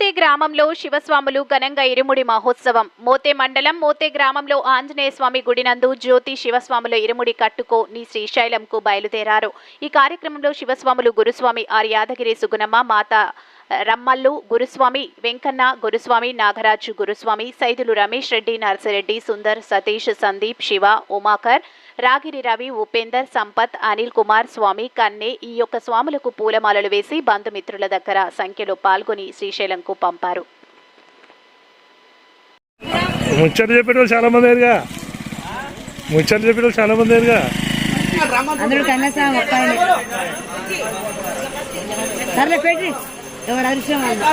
మోతే గ్రామంలో శివస్వాములు ఘనంగా ఇరుముడి మహోత్సవం. మోతే మండలం మోతే గ్రామంలో ఆంజనేయ స్వామి గుడినందు జ్యోతి శివస్వాముల ఇరుముడి కట్టుకో నీ శ్రీశైలంకు బయలుదేరారు. ఈ కార్యక్రమంలో శివస్వాములు గురుస్వామి ఆర్ యాదగిరి సుగుణమ్మ మాత రమ్మల్లు గురుస్వామి వెంకన్న గురుస్వామి నాగరాజు గురుస్వామి సైదులు రమేష్ రెడ్డి నర్సిరెడ్డి సుందర్ సతీష్ సందీప్ శివ ఉమాకర్ రాగిరి రవి ఉపేందర్ సంపత్ అనిల్ కుమార్ స్వామి కన్నే ఈ యొక్క స్వాములకు పూలమాలలు వేసి బంధుమిత్రుల దగ్గర సంఖ్యలో పాల్గొని శ్రీశైలంకు పంపారు. ముచ్చట చెప్పేటోళ్ళు చాలా మంది అయ్యారుగా. ముచ్చట చెప్పేటోళ్ళు చాలా మంది అయ్యారుగా. అందరూ పెట్టి. ఎవరు అదృశ్యం వాళ్ళు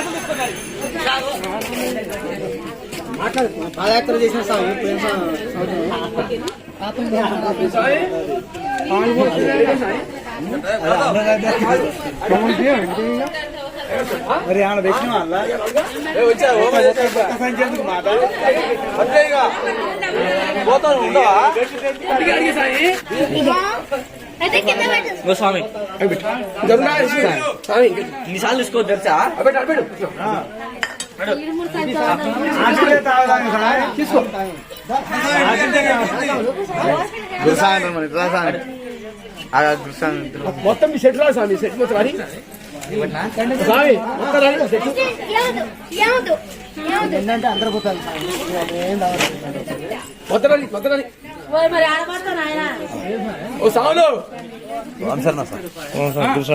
పాదయాత్ర చేసిన సంవత్సరం మరి ఆమె పెట్టిన వాళ్ళ? సంఖ్యకు మాట స్వామి. నిసార్లు తీసుకో తెలుసా? తీసుకో. మొత్తం మీ సెట్ రా స్వామి. సెట్ మొత్తం ఏంటంటే అందరు పోతారు ఓ సావులు.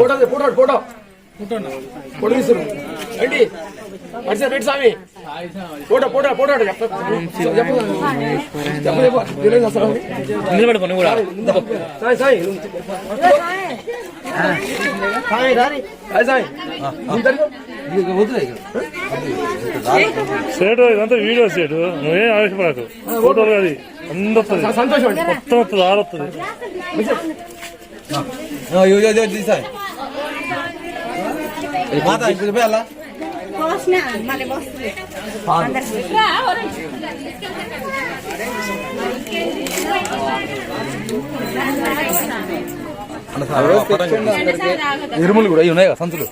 Photo photo photo. తీస్తున్నారు రండి. అడిసా రండి స్వామి. కూడా. సాయి సాయి సాయి సాయి జరుగు. సేటు ఇదంతా వీడియో సేటు. నువ్వేం ఆవేశపడకు. ఫోటోలు అది అందరు మొత్తం వస్తుంది ఆరొస్తుంది పోయాలా ఇరుములు కూడా ఇవి ఉన్నాయి కదా సంచులు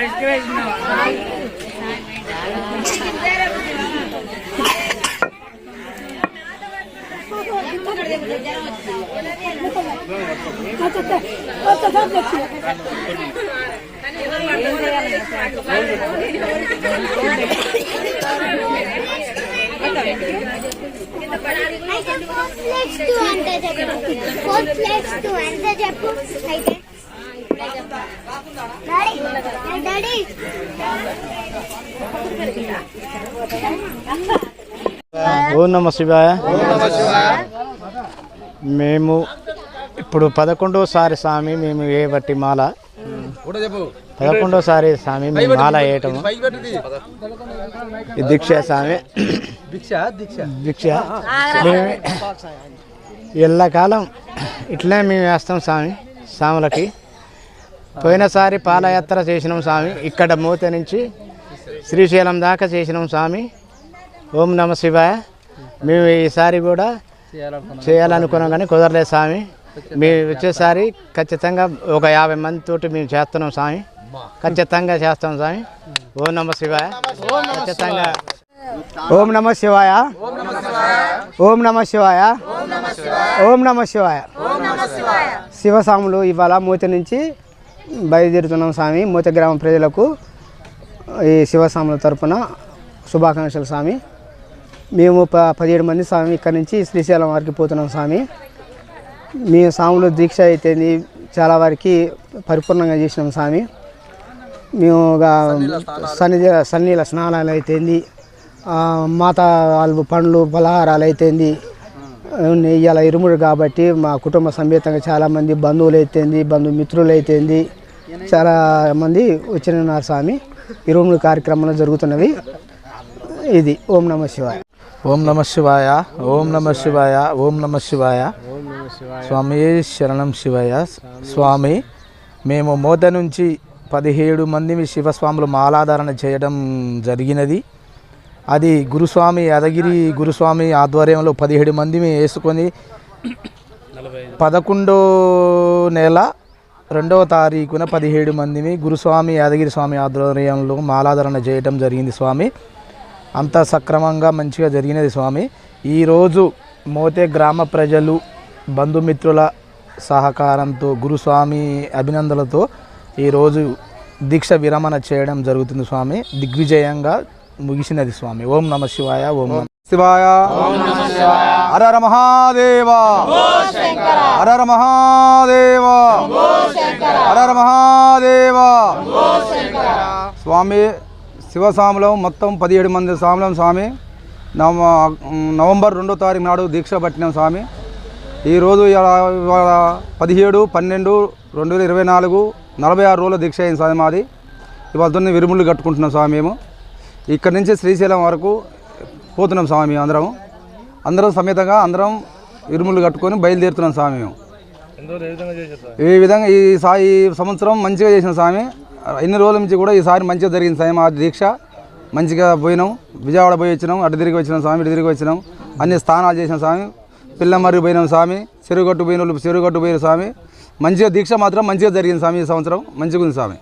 ఐస్ క్రీమ్ अच्छा अच्छा अच्छा ప్లేట్స్ టూ అంటే చెప్పు ఫోర్ ప్లేట్స్ టూ చెప్పు అయితే నమ శివాయ. మేము ఇప్పుడు పదకొండోసారి స్వామి మేము ఏ బట్టి మాల పదకొండోసారి స్వామి మేము మాల వేయటము ఈ దీక్ష స్వామి. దీక్ష మేము ఎల్లకాలం ఇట్లే మేము వేస్తాం స్వామి స్వాములకి. పోయినసారి పాదయాత్ర చేసినాం స్వామి ఇక్కడ మూత నుంచి శ్రీశైలం దాకా చేసినాం స్వామి. ఓం నమ శివాయ. మేము ఈసారి కూడా చేయాలనుకున్నాం కానీ కుదరలేదు స్వామి. మేము వచ్చేసారి ఖచ్చితంగా ఒక యాభై మంది తోటి మేము చేస్తున్నాం స్వామి. ఖచ్చితంగా చేస్తాం స్వామి. ఓం నమ శివాయ. ఖచ్చితంగా. ఓం నమ శివాయ. ఓం నమ శివాయ. ఓం నమ శివాయ. శివస్వాములు ఇవాళ మూత నుంచి బయలుదేరుతున్నాం స్వామి మూత గ్రామ ప్రజలకు. ఈ శివస్వాముల తరపున శుభాకాంక్షలు స్వామి. మేము ప పదిహేడు మంది స్వామి ఇక్కడ నుంచి శ్రీశైలం వారికి పోతున్నాం స్వామి. మీ స్వాములు దీక్ష అయితేంది చాలా వారికి పరిపూర్ణంగా చేసినాం స్వామి. మేము ఒక సన్నిధి సన్నీల స్నానాలు అయితేంది మాత వాళ్ళు పండ్లు పలహారాలు అయితేంది ఇవాళ ఇరుముడు కాబట్టి మా కుటుంబ సమేతంగా చాలామంది బంధువులు అయితేంది బంధుమిత్రులు అయితేంది చాలా మంది వచ్చినారు స్వామి. ఇరుముడు కార్యక్రమాలు జరుగుతున్నవి ఇది. ఓం నమ శివాయ. ఓం నమ శివాయ ఓం నమ శివాయ ఓం నమ శివాయ. స్వామి శరణం శివయ స్వామి మేము మోత నుంచి పదిహేడు మంది శివస్వాములు మాలాధారణ చేయడం జరిగినది. అది గురుస్వామి యాదగిరి గురుస్వామి ఆధ్వర్యంలో పదిహేడు మంది వేసుకొని పదకొండో నెల రెండవ తారీఖున పదిహేడు మందిని గురుస్వామి యాదగిరి స్వామి ఆధ్వర్యంలో మాలాధరణ చేయటం జరిగింది స్వామి. అంత సక్రమంగా మంచిగా జరిగినది స్వామి. ఈరోజు మోతే గ్రామ ప్రజలు బంధుమిత్రుల సహకారంతో గురుస్వామి అభినందనలతో ఈరోజు దీక్ష విరమణ చేయడం జరుగుతుంది స్వామి. దిగ్విజయంగా ముగిసినది స్వామి. ఓం నమ శివాయ ఓం నమ శివాయ. అరర మహాదేవ. హర అరర మహాదేవ. మహాదేవ. స్వామి శివసాములం మొత్తం పదిహేడు మంది స్వాములం స్వామి. నవ నవంబర్ రెండో తారీఖు నాడు దీక్ష పట్టినాం స్వామి. ఈరోజు ఇవాళ- పదిహేడు పన్నెండు రెండు వేల ఇరవై నాలుగు నలభై ఆరు రోజుల దీక్ష అయింది స్వామి మాది. ఇవాళ విరుములు కట్టుకుంటున్నాం స్వామి మేము. ఇక్కడ నుంచి శ్రీశైలం వరకు పోతున్నాం స్వామి మేము అందరం. అందరం సమేతంగా అందరం ఇరుములు కట్టుకొని బయలుదేరుతున్నాం స్వామి మేము. ఈ విధంగా ఈ సా ఈ సంవత్సరం మంచిగా చేసిన స్వామి. ఎన్ని రోజుల నుంచి కూడా ఈసారి మంచిగా జరిగింది స్వామి మా దీక్ష. మంచిగా పోయినాం. విజయవాడ పోయి వచ్చినాం అటు తిరిగి వచ్చినాం స్వామి ఇటు తిరిగి వచ్చినాం. అన్ని స్థానాలు చేసినాం స్వామి. పిల్లమర్రి పోయినాం స్వామి చెరుగట్టు పోయిన వాళ్ళు చెరుగట్టు పోయిన స్వామి. మంచిగా దీక్ష మాత్రం మంచిగా జరిగింది స్వామి ఈ సంవత్సరం. మంచిగా ఉంది స్వామి.